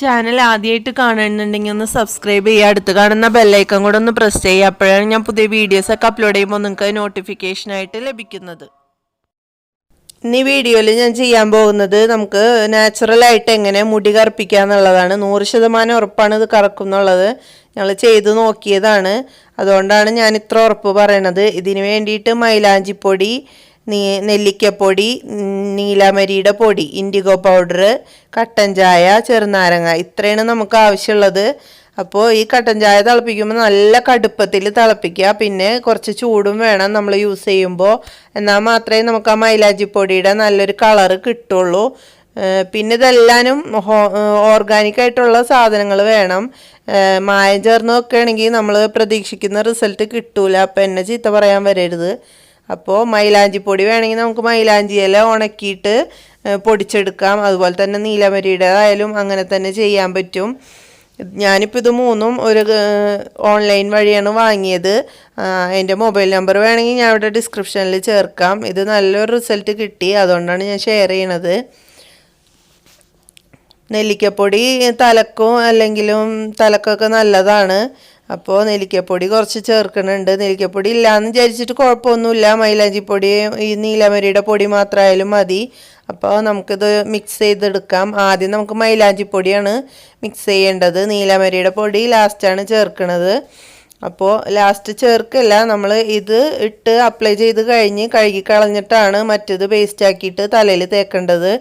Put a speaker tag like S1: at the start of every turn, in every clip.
S1: Channel ആദ്യമായിട്ട് കാണുന്നുണ്ടെങ്കിൽ ഒന്ന് സബ്സ്ക്രൈബ് ചെയ്യുക. അടുത്ത് കാണുന്ന ബെല്ലൈക്കൺ കൂടെ ഒന്ന് പ്രസ് ചെയ്യുക. അപ്പോഴാണ് ഞാൻ പുതിയ വീഡിയോസ് ഒക്കെ അപ്ലോഡ് ചെയ്യുമ്പോൾ നിങ്ങൾക്ക് നോട്ടിഫിക്കേഷനായിട്ട് ലഭിക്കുന്നത്. ഇനി വീഡിയോയിൽ ഞാൻ ചെയ്യാൻ പോകുന്നത് നമുക്ക് നാച്ചുറലായിട്ട് എങ്ങനെ മുടി കറുപ്പിക്കുക എന്നുള്ളതാണ്. നൂറ് ശതമാനം ഉറപ്പാണ് ഇത് കറക്കും എന്നുള്ളത്. ഞങ്ങൾ ചെയ്ത് നോക്കിയതാണ്. അതുകൊണ്ടാണ് ഞാൻ ഇത്ര ഉറപ്പ് പറയണത്. ഇതിന് വേണ്ടിയിട്ട് മൈലാഞ്ചിപ്പൊടി നെല്ലിക്കപ്പൊടി നീലാമരിയുടെ പൊടി ഇൻഡിഗോ പൗഡർ കട്ടൻ ചായ ചെറുനാരങ്ങ ഇത്രയാണ് നമുക്ക് ആവശ്യമുള്ളത്. അപ്പോൾ ഈ കട്ടൻ ചായ തിളപ്പിക്കുമ്പോൾ നല്ല കടുപ്പത്തിൽ തിളപ്പിക്കുക. പിന്നെ കുറച്ച് ചൂടും വേണം നമ്മൾ യൂസ് ചെയ്യുമ്പോൾ എന്നാൽ മാത്രമേ നമുക്ക് ആ മൈലാജിപ്പൊടിയുടെ നല്ലൊരു കളറ് കിട്ടുള്ളൂ. പിന്നെ ഇതെല്ലാനും ഓർഗാനിക് ആയിട്ടുള്ള സാധനങ്ങൾ വേണം. മായം ചേർന്ന് വെക്കുകയാണെങ്കിൽ നമ്മൾ പ്രതീക്ഷിക്കുന്ന റിസൾട്ട് കിട്ടൂല. അപ്പം എന്നെ ചീത്ത പറയാൻ വരരുത്. അപ്പോൾ മൈലാഞ്ചിപ്പൊടി വേണമെങ്കിൽ നമുക്ക് മൈലാഞ്ചി ഇല ഉണക്കിയിട്ട് പൊടിച്ചെടുക്കാം. അതുപോലെ തന്നെ നീലമരിയുടേതായാലും അങ്ങനെ തന്നെ ചെയ്യാൻ പറ്റും. ഞാനിപ്പോൾ ഇത് മൂന്നും ഒരു ഓൺലൈൻ വഴിയാണ് വാങ്ങിയത്. എന്റെ മൊബൈൽ നമ്പർ വേണമെങ്കിൽ ഞാൻ ഇവിടെ ഡിസ്ക്രിപ്ഷനിൽ ചേർക്കാം. ഇത് നല്ലൊരു റിസൾട്ട് കിട്ടി. അതുകൊണ്ടാണ് ഞാൻ ഷെയർ ചെയ്യണത്. നെല്ലിക്കപ്പൊടി തലക്കും അല്ലെങ്കിലും തലക്കൊക്കെ നല്ലതാണ്. അപ്പോൾ നെല്ലിക്കപ്പൊടി കുറച്ച് ചേർക്കുന്നുണ്ട് നെല്ലിക്കപ്പൊടി ഇല്ലയെന്ന് വിചാരിച്ചിട്ട് കുഴപ്പമൊന്നുമില്ല. മൈലാഞ്ചിപ്പൊടി ഈ നീലമരിയുടെ പൊടി മാത്രമായാലും മതി. അപ്പോൾ നമുക്കിത് മിക്സ് ചെയ്തെടുക്കാം. ആദ്യം നമുക്ക് മൈലാഞ്ചിപ്പൊടിയാണ് മിക്സ് ചെയ്യേണ്ടത്. നീലമരിയുടെ പൊടി ലാസ്റ്റാണ് ചേർക്കുന്നത് അപ്പോൾ ലാസ്റ്റ് ചേർക്കല്ല നമ്മൾ ഇത് ഇട്ട് അപ്ലൈ ചെയ്ത് കഴിഞ്ഞ് കഴുകി കളഞ്ഞിട്ടാണ് മറ്റേത് പേസ്റ്റ് ആക്കിയിട്ട് തലയിൽ തേക്കേണ്ടത്.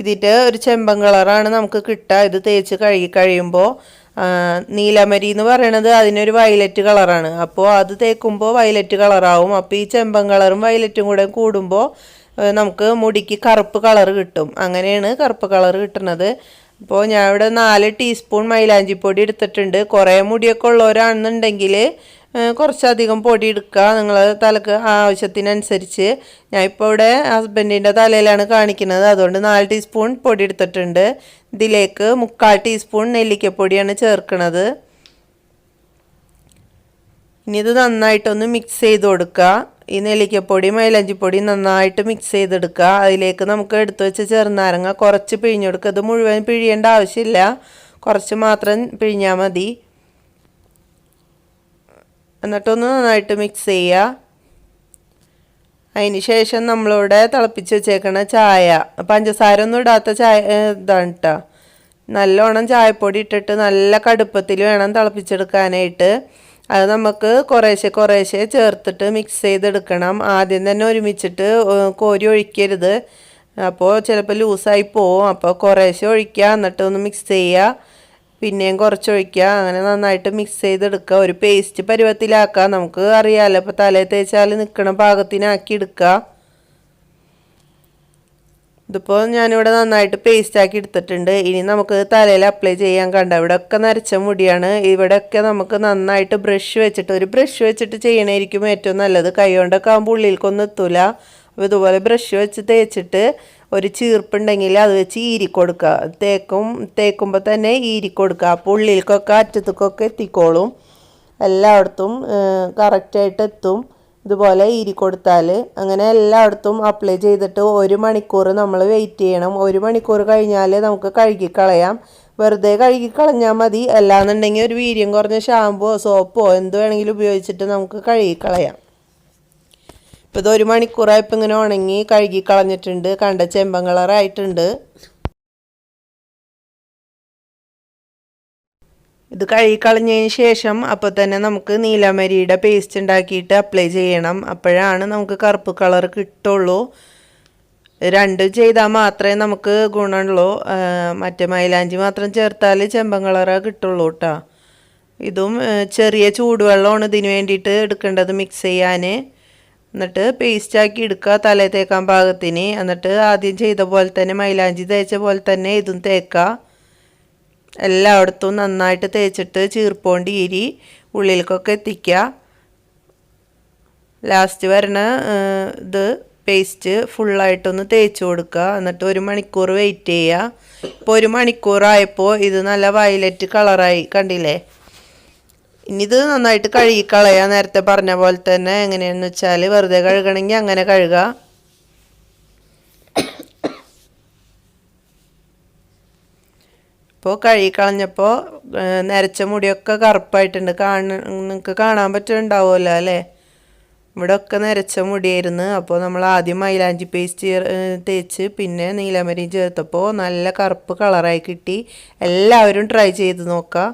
S1: ഇതിന്റെ ഒരു ചെമ്പൻ കളറാണ് നമുക്ക് കിട്ടുക. ഇത് തേച്ച് കഴുകി കഴിയുമ്പോൾ നീലമരി എന്ന് പറയണത് അതിനൊരു വയലറ്റ് കളറാണ് അപ്പോൾ അത് തേക്കുമ്പോൾ വയലറ്റ് കളറാവും അപ്പോൾ ഈ ചെമ്പൻ കളറും വയലറ്റും കൂടെ കൂടുമ്പോൾ നമുക്ക് മുടിക്ക് കറുപ്പ് കളർ കിട്ടും. അങ്ങനെയാണ് കറുപ്പ് കളർ കിട്ടുന്നത് അപ്പോൾ ഞാൻ ഇവിടെ നാല് ടീസ്പൂൺ മൈലാഞ്ചിപ്പൊടി എടുത്തിട്ടുണ്ട്. കുറേ മുടിയൊക്കെ ഉള്ളവരാണെന്നുണ്ടെങ്കിൽ കുറച്ചധികം പൊടി എടുക്കുക നിങ്ങൾ തലക്ക് ആവശ്യത്തിനനുസരിച്ച്. ഞാൻ ഇപ്പോൾ ഇവിടെ ഹസ്ബൻഡിന്റെ തലയിലാണ് കാണിക്കുന്നത്. അതുകൊണ്ട് നാല് ടീസ്പൂൺ പൊടി എടുത്തിട്ടുണ്ട്. ഇതിലേക്ക് മുക്കാൽ ടീസ്പൂൺ നെല്ലിക്കപ്പൊടിയാണ് ചേർക്കുന്നത് ഇനി ഇത് നന്നായിട്ടൊന്ന് മിക്സ് ചെയ്ത് കൊടുക്കുക ഈ നെല്ലിക്കപ്പൊടി മൈലഞ്ചിപ്പൊടി നന്നായിട്ട് മിക്സ് ചെയ്തെടുക്കുക അതിലേക്ക് നമുക്ക് എടുത്തു വെച്ച ചെറുനാരങ്ങ കുറച്ച് പിഴിഞ്ഞെടുക്കുക ഇത് മുഴുവൻ പിഴിയേണ്ട ആവശ്യമില്ല. കുറച്ച് മാത്രം പിഴിഞ്ഞാൽ മതി. എന്നിട്ടൊന്ന് നന്നായിട്ട് മിക്സ് ചെയ്യുക അതിന് ശേഷം നമ്മളിവിടെ തിളപ്പിച്ച് വെച്ചേക്കണ ചായ. പഞ്ചസാര ഒന്നും ഇടാത്ത ചായ ഇതാണ് കേട്ടോ നല്ലോണം ചായപ്പൊടി ഇട്ടിട്ട് നല്ല കടുപ്പത്തിൽ വേണം തിളപ്പിച്ചെടുക്കാനായിട്ട്. അത് നമുക്ക് കുറേശ്ശെ കുറേശ്ശെ ചേർത്തിട്ട് മിക്സ് ചെയ്തെടുക്കണം. ആദ്യം തന്നെ ഒരുമിച്ചിട്ട് കോരി ഒഴിക്കരുത്. അപ്പോൾ ചിലപ്പോൾ ലൂസായി പോവും. അപ്പോൾ കുറേശ്ശെ ഒഴിക്കുക എന്നിട്ട് ഒന്ന് മിക്സ് ചെയ്യുക പിന്നെയും കുറച്ചൊഴിക്കുക. അങ്ങനെ നന്നായിട്ട് മിക്സ് ചെയ്തെടുക്കുക. ഒരു പേസ്റ്റ് പരുവത്തിലാക്കുക. നമുക്ക് അറിയാമല്ലോ ഇപ്പോൾ തലയിൽ തേച്ചാൽ നിൽക്കുന്ന പാകത്തിനാക്കി എടുക്കുക. ഇതിപ്പോൾ ഞാനിവിടെ നന്നായിട്ട് പേസ്റ്റ് ആക്കി എടുത്തിട്ടുണ്ട്. ഇനി നമുക്ക് തലയിൽ അപ്ലൈ ചെയ്യാൻ കണ്ട? ഇവിടെയൊക്കെ നരച്ച മുടിയാണ്. ഇവിടെയൊക്കെ നമുക്ക് നന്നായിട്ട് ബ്രഷ് വെച്ചിട്ട് ഒരു ബ്രഷ് വെച്ചിട്ട് ചെയ്യണമായിരിക്കും ഏറ്റവും നല്ലത്. കൈ കൊണ്ടൊക്കെ ആകുമ്പോൾ ഉള്ളിലേക്കൊന്നും എത്തൂല. അപ്പോൾ ഇതുപോലെ ബ്രഷ് വെച്ച് തേച്ചിട്ട് ഒരു ചീർപ്പുണ്ടെങ്കിൽ അത് വെച്ച് ഈരി കൊടുക്കുക. തേക്കും തേക്കുമ്പോൾ തന്നെ ഈരി കൊടുക്കുക. അപ്പോൾ ഉള്ളിലേക്കൊക്കെ അറ്റത്തേക്കൊക്കെ എത്തിക്കോളും. എല്ലായിടത്തും കറക്റ്റായിട്ട് എത്തും. ഇതുപോലെ ഈരി കൊടുത്താൽ അങ്ങനെ എല്ലായിടത്തും അപ്ലൈ ചെയ്തിട്ട് ഒരു മണിക്കൂർ നമ്മൾ വെയിറ്റ് ചെയ്യണം. ഒരു മണിക്കൂർ കഴിഞ്ഞാൽ നമുക്ക് കഴുകിക്കളയാം വെറുതെ കഴുകിക്കളഞ്ഞാൽ മതി. അല്ലാന്നുണ്ടെങ്കിൽ ഒരു വീര്യം കുറഞ്ഞ ഷാമ്പുവോ സോപ്പോ എന്ത് വേണമെങ്കിലും ഉപയോഗിച്ചിട്ട് നമുക്ക് കഴുകി കളയാം. ഇപ്പോൾ ഇത് ഒരു മണിക്കൂറായപ്പോൾ ഇങ്ങനെ ഉണങ്ങി കഴുകി കളഞ്ഞിട്ടുണ്ട്. കണ്ട ചെമ്പൻ കളറായിട്ടുണ്ട് ഇത് കഴുകി കളഞ്ഞതിന് ശേഷം അപ്പോൾ തന്നെ നമുക്ക് നീലമരിയുടെ പേസ്റ്റ് ഉണ്ടാക്കിയിട്ട് അപ്ലൈ ചെയ്യണം. അപ്പോഴാണ് നമുക്ക് കറുപ്പ് കളർ കിട്ടുള്ളൂ. രണ്ട് ചെയ്താൽ മാത്രമേ നമുക്ക് ഗുണമുള്ളൂ. മറ്റേ മൈലാഞ്ചി മാത്രം ചേർത്താൽ ചെമ്പൻ കളറേ കിട്ടുള്ളൂ കേട്ടോ. ഇതും ചെറിയ ചൂടുവെള്ളമാണ് ഇതിന് വേണ്ടിയിട്ട് എടുക്കേണ്ടത് മിക്സ് ചെയ്യാൻ. എന്നിട്ട് പേസ്റ്റ് ആക്കി എടുക്കുക തലേ തേക്കാൻ പാകത്തിന്. എന്നിട്ട് ആദ്യം ചെയ്ത പോലെ തന്നെ മൈലാഞ്ചി തേച്ച പോലെ തന്നെ ഇതും തേക്കുക. എല്ലായിടത്തും നന്നായിട്ട് തേച്ചിട്ട് ചീർപ്പോണ്ട് ഇരി ഉള്ളിലേക്കൊക്കെ എത്തിക്കുക. ലാസ്റ്റ് വരണ ഇത് പേസ്റ്റ് ഫുള്ളായിട്ടൊന്ന് തേച്ച് കൊടുക്കുക. എന്നിട്ട് ഒരു മണിക്കൂർ വെയിറ്റ് ചെയ്യുക. ഇപ്പോൾ ഒരു മണിക്കൂറായപ്പോൾ ഇത് നല്ല വയലറ്റ് കളറായി കണ്ടില്ലേ? ഇനി ഇത് നന്നായിട്ട് കഴുകി കളയാം നേരത്തെ പറഞ്ഞ പോലെ തന്നെ. എങ്ങനെയാണെന്ന് വെച്ചാൽ വെറുതെ കഴുകണമെങ്കിൽ അങ്ങനെ കഴുകുക അപ്പോൾ കഴുകി കളഞ്ഞപ്പോൾ നരച്ച മുടിയൊക്കെ കറുപ്പായിട്ടുണ്ട്. കാണ നിങ്ങൾക്ക് കാണാൻ പറ്റുന്നുണ്ടാവുമല്ലോ അല്ലേ? ഇവിടെ ഒക്കെ നരച്ച മുടിയായിരുന്നു. അപ്പോൾ നമ്മൾ ആദ്യം മൈലാഞ്ചി പേസ്റ്റ് തേച്ച് പിന്നെ നീലമരിയും ചേർത്തപ്പോൾ നല്ല കറുപ്പ് കളറായി കിട്ടി. എല്ലാവരും ട്രൈ ചെയ്ത് നോക്കാം.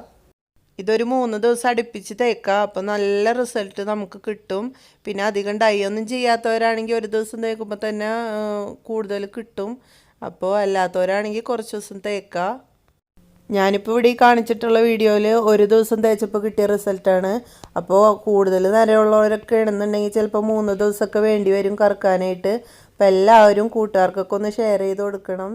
S1: ഇതൊരു മൂന്ന് ദിവസം അടുപ്പിച്ച് തേക്കാം. അപ്പോൾ നല്ല റിസൾട്ട് നമുക്ക് കിട്ടും. പിന്നെ അധികം ഡൈ ഒന്നും ചെയ്യാത്തവരാണെങ്കിൽ ഒരു ദിവസം തേക്കുമ്പോൾ തന്നെ കൂടുതൽ കിട്ടും. അപ്പോൾ അല്ലാത്തവരാണെങ്കിൽ കുറച്ച് ദിവസം തേക്കാം. ഞാനിപ്പോൾ ഇവിടെ ഈ കാണിച്ചിട്ടുള്ള വീഡിയോയിൽ ഒരു ദിവസം തേച്ചപ്പോൾ കിട്ടിയ റിസൾട്ടാണ് അപ്പോൾ കൂടുതൽ നരയുള്ളവരൊക്കെ ഇടുന്നുണ്ടെങ്കിൽ ചിലപ്പോൾ മൂന്ന് ദിവസമൊക്കെ വേണ്ടി വരും കറക്കാനായിട്ട്. അപ്പോൾ എല്ലാവരും കൂട്ടുകാർക്കൊക്കെ ഒന്ന് ഷെയർ ചെയ്ത് കൊടുക്കണം.